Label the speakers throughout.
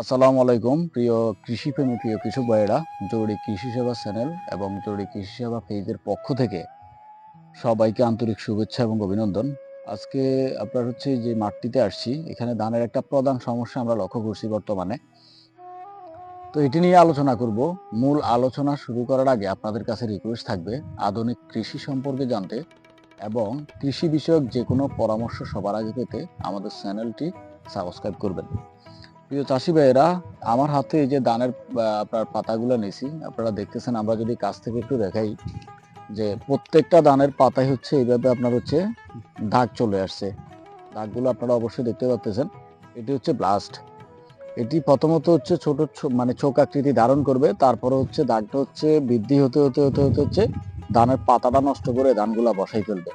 Speaker 1: আসসালামু আলাইকুম, প্রিয় কৃষিপ্রেমী, প্রিয় কৃষক ভাইয়েরা জরুরি কৃষি সেবা চ্যানেল এবং জরুরি কৃষি সেবা পেজের পক্ষ থেকে সবাইকে আন্তরিক শুভেচ্ছা এবং অভিনন্দন। আজকে আপনার হচ্ছে যে মাঠটিতে আসছি, এখানে ধানের একটা প্রধান সমস্যা আমরা লক্ষ্য করছি বর্তমানে। তো এটি নিয়ে আলোচনা করব। মূল আলোচনা শুরু করার আগে আপনাদের কাছে রিকোয়েস্ট থাকবে আধুনিক কৃষি সম্পর্কে জানতে এবং কৃষি বিষয়ক যে কোনো পরামর্শ সবার আগে পেতে আমাদের চ্যানেলটি সাবস্ক্রাইব করবেন। প্রিয় চাষি ভাইয়েরা আমার হাতে এই যে আহ, আপনার পাতাগুলো নিয়েছি আপনারা দেখতেছেন আমরা যদি কাছ থেকে একটু দেখাই যে প্রত্যেকটা ধানের পাতায় হচ্ছে এইভাবে আপনার হচ্ছে দাগ চলে আসছে। দাগগুলো আপনারা অবশ্যই দেখতে পাচ্ছেন এটি হচ্ছে ব্লাস্ট এটি প্রথমত হচ্ছে ছোট মানে চোখ আকৃতি ধারণ করবে তারপরে হচ্ছে দাগটা হচ্ছে বৃদ্ধি হতে হতে হতে হতে হচ্ছে ধানের পাতাটা নষ্ট করে ধানগুলা বসাই ফেলবে।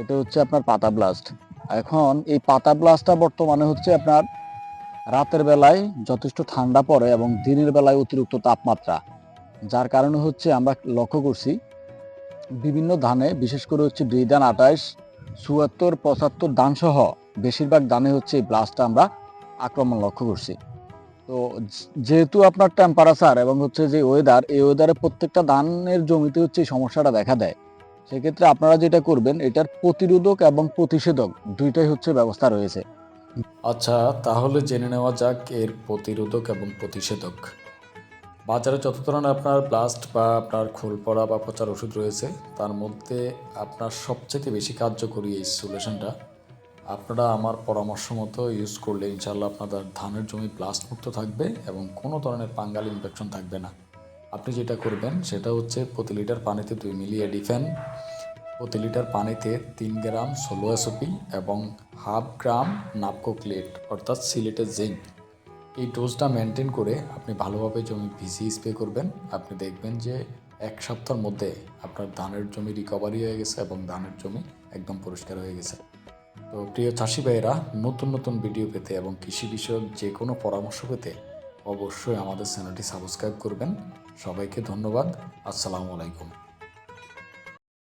Speaker 1: এটা হচ্ছে আপনার পাতা ব্লাস্ট এখন এই পাতা ব্লাস্টটা বর্তমানে হচ্ছে আপনার রাতের বেলায় যথেষ্ট ঠান্ডা পড়ে এবং দিনের বেলায় অতিরিক্ত তাপমাত্রা। যার কারণে হচ্ছে আমরা লক্ষ্য করছি, বিভিন্ন ধানে, বিশেষ করে হচ্ছে দুই ধান আঠাইশ চুয়াত্তর, পঁচাত্তর ধান সহ বেশিরভাগ ধানে হচ্ছে এই ব্লাস্টটা আমরা আক্রমণ লক্ষ্য করছি। তো যেহেতু আপনার টেম্পারেচার এবং হচ্ছে যে ওয়েদার এই ওয়েদারে প্রত্যেকটা ধানের জমিতে হচ্ছে এই সমস্যাটা দেখা দেয়। সেক্ষেত্রে আপনারা যেটা করবেন, এটার প্রতিরোধক এবং প্রতিষেধক দুইটাই হচ্ছে ব্যবস্থা রয়েছে।
Speaker 2: আচ্ছা তাহলে জেনে নেওয়া যাক এর প্রতিরোধক এবং প্রতিষেধক। বাজারে যত ধরনের আপনার ব্লাস্ট বা আপনার খোল পড়া বা পচার ওষুধ রয়েছে, তার মধ্যে আপনার সবচেয়ে বেশি কার্যকরী এই সলিউশনটা আপনারা আমার পরামর্শ মতো ইউজ করলে ইনশাল্লাহ আপনাদের ধানের জমি ব্লাস্ট মুক্ত থাকবে এবং কোনো ধরনের পাঙ্গাল ইনফেকশন থাকবে না। আপনি যেটা করবেন, সেটা হচ্ছে প্রতি লিটার পানিতে দুই মিলি এডিফেন প্রতি লিটার পানিতে তিন গ্রাম ষোলো এসওপি এবং হাফ গ্রাম নাপকোক্লেট অর্থাৎ সিলেটের জিঙ্ক এই ডোজটা মেনটেন করে আপনি ভালোভাবে জমি ভিজিয়ে স্প্রে করবেন। আপনি দেখবেন যে এক সপ্তাহের মধ্যে আপনার ধানের জমি রিকভারি হয়ে গেছে এবং ধানের জমি একদম পরিষ্কার হয়ে গেছে। তো প্রিয় চাষি ভাইয়েরা, নতুন নতুন ভিডিও পেতে এবং কৃষি বিষয়ক যে কোনো পরামর্শ পেতে অবশ্যই আমাদের চ্যানেলটি সাবস্ক্রাইব করবেন। সবাইকে ধন্যবাদ। আসসালামু আলাইকুম।